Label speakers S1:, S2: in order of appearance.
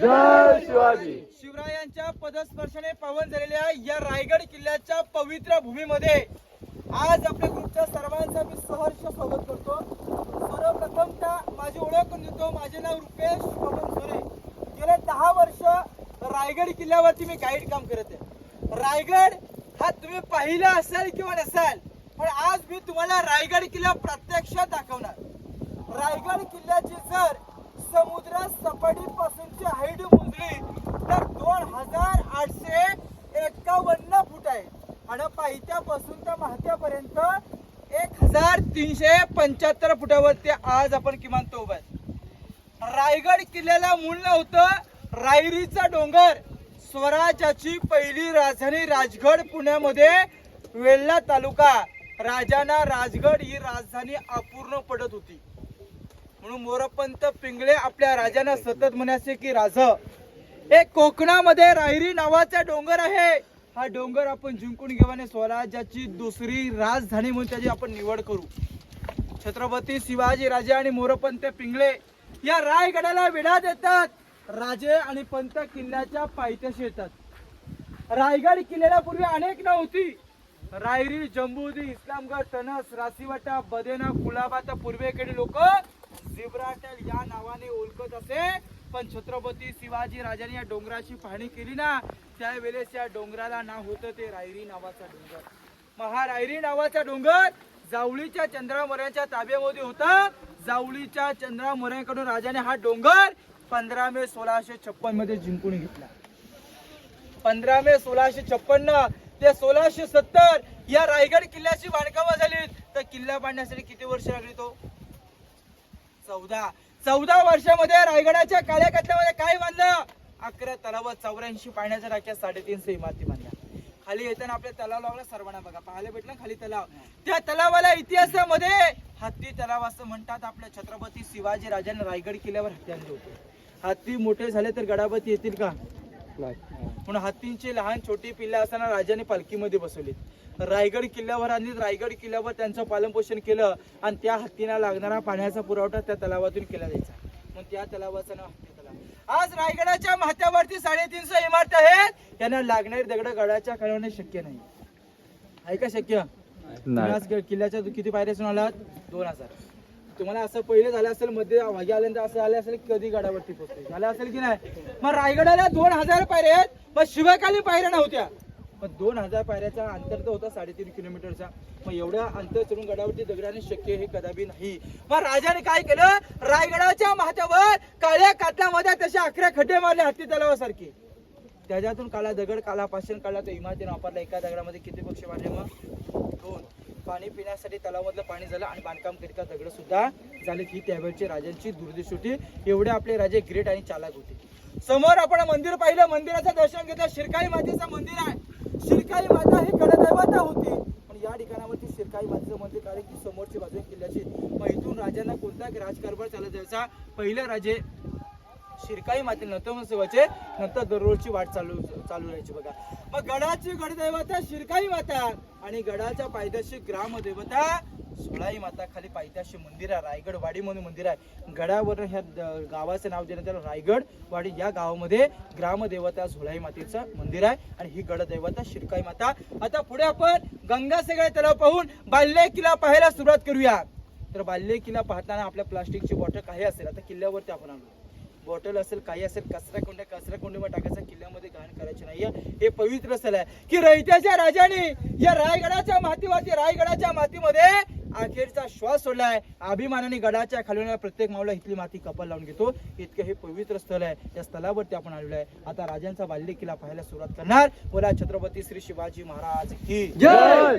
S1: जय शिवाजी.
S2: शिवरायांच्या पदस्पर्शाने पावन झालेल्या या रायगड किल्ल्याच्या पवित्र भूमीमध्ये आज आपल्या ग्रुपच्या सर्वांचा मी सहर्ष स्वागत करतो. सर्वप्रथमतः माझी ओळख करून देतो. माझे नाव रुपेश पवन सोने गेले दहा वर्ष रायगड किल्ल्यावरती मी गाईड काम करत आहे. रायगड हा तुम्ही पाहिला असेल किंवा नसाल पण आज मी तुम्हाला रायगड किल्ला प्रत्यक्षात दाखवणार. रायगड किल्ल्याची जर समुद्र सपाटीपासूनची हाईट मोजली तर दोन हजार आठशे एकावन्न फूट आहे. आणि पायथ्यापासून तर माहत्यापर्यंत एक हजार तीनशे पंच्याहत्तर फुटावरती आज आपण किमान तो उभा रायगड किल्ल्याला मूळ नव्हतं रायरीचा डोंगर. स्वराज्याची पहिली राजधानी राजगड पुण्यामध्ये वेल्ला तालुका. राजाना राजगड ही राजधानी अपूर्ण पडत होती. म्हणून मोरपंत पिंगळे आपल्या राजांना सतत म्हणायचे की राज एक कोकणामध्ये रायरी नावाचा डोंगर आहे. हा डोंगर आपण जिंकून घेवाने स्वराज्याची दुसरी राजधानी म्हणून त्याची आपण निवड करू. छत्रपती शिवाजी राजे आणि मोरपंत पिंगळे या रायगडाला विडा देतात. राजे आणि पंत किल्ल्याच्या पायथ्याशी येतात. रायगड किल्ल्याला पूर्वी अनेक नाव होती रायरी जंबुदी इस्लामगड तनस रासीवाटा बदेना कुलाबा तर पूर्वेकडे लोक जिब्राटल या नावाने ओळखत असे. पण छत्रपती शिवाजी राजाने या डोंगराची पाहणी केली ना त्यावेळेस या डोंगराला नाव होतं ते रायरी नावाचा डोंगर. मग हा रायरी नावाचा डोंगर जावळीच्या चंद्रामोऱ्याच्या ताब्यामध्ये होता. जावळीच्या चंद्रामोऱ्याकडून राजाने हा डोंगर पंधरा मे सोळाशे छप्पनमध्ये जिंकून घेतला. पंधरा मे सोळाशे छप्पन्न ते सोळाशे सत्तर या रायगड किल्ल्याची बांधकामं झाली तर किल्ला बांधण्यासाठी किती वर्ष लागली तो? चौदा. चौदा वर्षामध्ये रायगडाच्या काळ्याकट्ट्यामध्ये काय बांधलं अकरा तलाव चौऱ्याऐंशी पाण्याच्या टाक्या साडेतीनशे इमारती बांधल्या खाली येताना आपल्या तलाव लागला सर्वांना बघा. पाहायला भेटलं खाली तलाव? त्या तलावाला इतिहासामध्ये हत्ती तलाव असं म्हणतात. आपल्या छत्रपती शिवाजी राजाने रायगड किल्ल्यावर हत्ती होते. हत्ती मोठे झाले तर गडापती येतील का? म्हणून हत्तींची लहान छोटी पिल्ला असताना राजाने पालखीमध्ये बसवली रायगड किल्ल्यावर आणि रायगड किल्ल्यावर त्यांचं पालनपोषण केलं आणि त्या हत्तीला लागणारा पाण्याचा पुरवठा त्या तलावातून केला जायचा. मग त्या तलावाचं नाव हत्ती तलाव आज रायगडाच्या माथ्यावरती साडेतीनशे इमारती आहेत. त्यांना लागणारी दगड गडाच्या खालवणे शक्य नाही. आहे का शक्य? किल्ल्याच्या किती पायऱ्यासून आलात? दोन हजार. तुम्हाला असं पहिले झालं असेल मध्ये भागी आल्यानंतर असं आलं असेल कधी गडावरती पोहोचते झालं असेल की नाही? मग रायगडाला दोन हजार पायऱ्या आहेत पण शिवाकाली पायऱ्या नव्हत्या. पण दोन हजार पायऱ्याचा अंतर तर होता साडेतीन किलोमीटरचा. मग एवढ्या अंतर चढून गडावरती दगडाने शक्य हे कदापि नाही. मग राजाने काय केलं? रायगडाच्या माथ्यावर काळ्या कातल्यामध्ये तसे अकरा खड्डे मारले हत्ती तलावासारखे. त्याच्यातून काला दगड काला पाषाण काढला तो इमारतीने वापरला. एका दगडामध्ये किती पक्ष मारले मग? दोन. पाणी पिण्यासाठी तलावामधलं पाणी झालं आणि बांधकाम करिता दगड सुद्धा झाले ही त्यावेळची राजांची दुर्दृष्टी होती एवढे आपले राजे ग्रेट आणि चालक होते. समोर आपण मंदिर पाहिलं मंदिराचं दर्शन घेतलं. शिरकाई मातेचं मंदिर आहे. शिरकाई माता ही कडदैवता होती. पण या ठिकाणावरती शिरकाई मातेचं मंदिर कारण की समोरची बाजू किल्ल्याची. मग इथून राजांना कोणता राजकारभार चालत जायचा? पहिले राजे शिरकाई माते नतमसेवाचे नंतर दररोजची वाट चालू चालू राहायची बघा. मग गडाची गडदैवता शिरकाई माता आणि गडाच्या पायथ्याशी ग्रामदेवता सोळाई माता खाली पायथ्याशी मंदिर आहे रायगड वाडी म्हणून मंदिर आहे. गडावर ह्या द- गावाचं नाव देण्यात आलं रायगड वाडी या गावामध्ये ग्रामदेवता झोळाई मातेचं मंदिर आहे आणि ही गडदैवता शिरकाई माता. आता पुढे आपण गंगासागर तलाव पाहून बाल्य किल्ला पाहायला सुरुवात करूया. तर बाल्य किल्ला पाहताना आपल्या प्लास्टिकची बॉटल काही असेल आता किल्ल्यावरती आपण आलो. बॉटल असेल काही असेल कचरा कोंड्या कचरा कोंडीमध्ये टाकायचा किल्ल्यामध्ये घाण करायची नाहीये. हे पवित्र स्थळ आहे. की रयत्याच्या राजाने या रायगडाच्या मातीवरती रायगडाच्या मातीमध्ये अखेरचा श्वास सोडलाय. अभिमानाने गडाच्या खालून प्रत्येक मावला इथली माती कपाल लावून घेतो. इतकं हे पवित्र स्थळ आहे. त्या स्थळावरती आपण आलेलो आहे. आता राजांचा बाल्य किल्ला पाहायला सुरुवात करणार. बोला छत्रपती श्री शिवाजी महाराज की
S1: जय!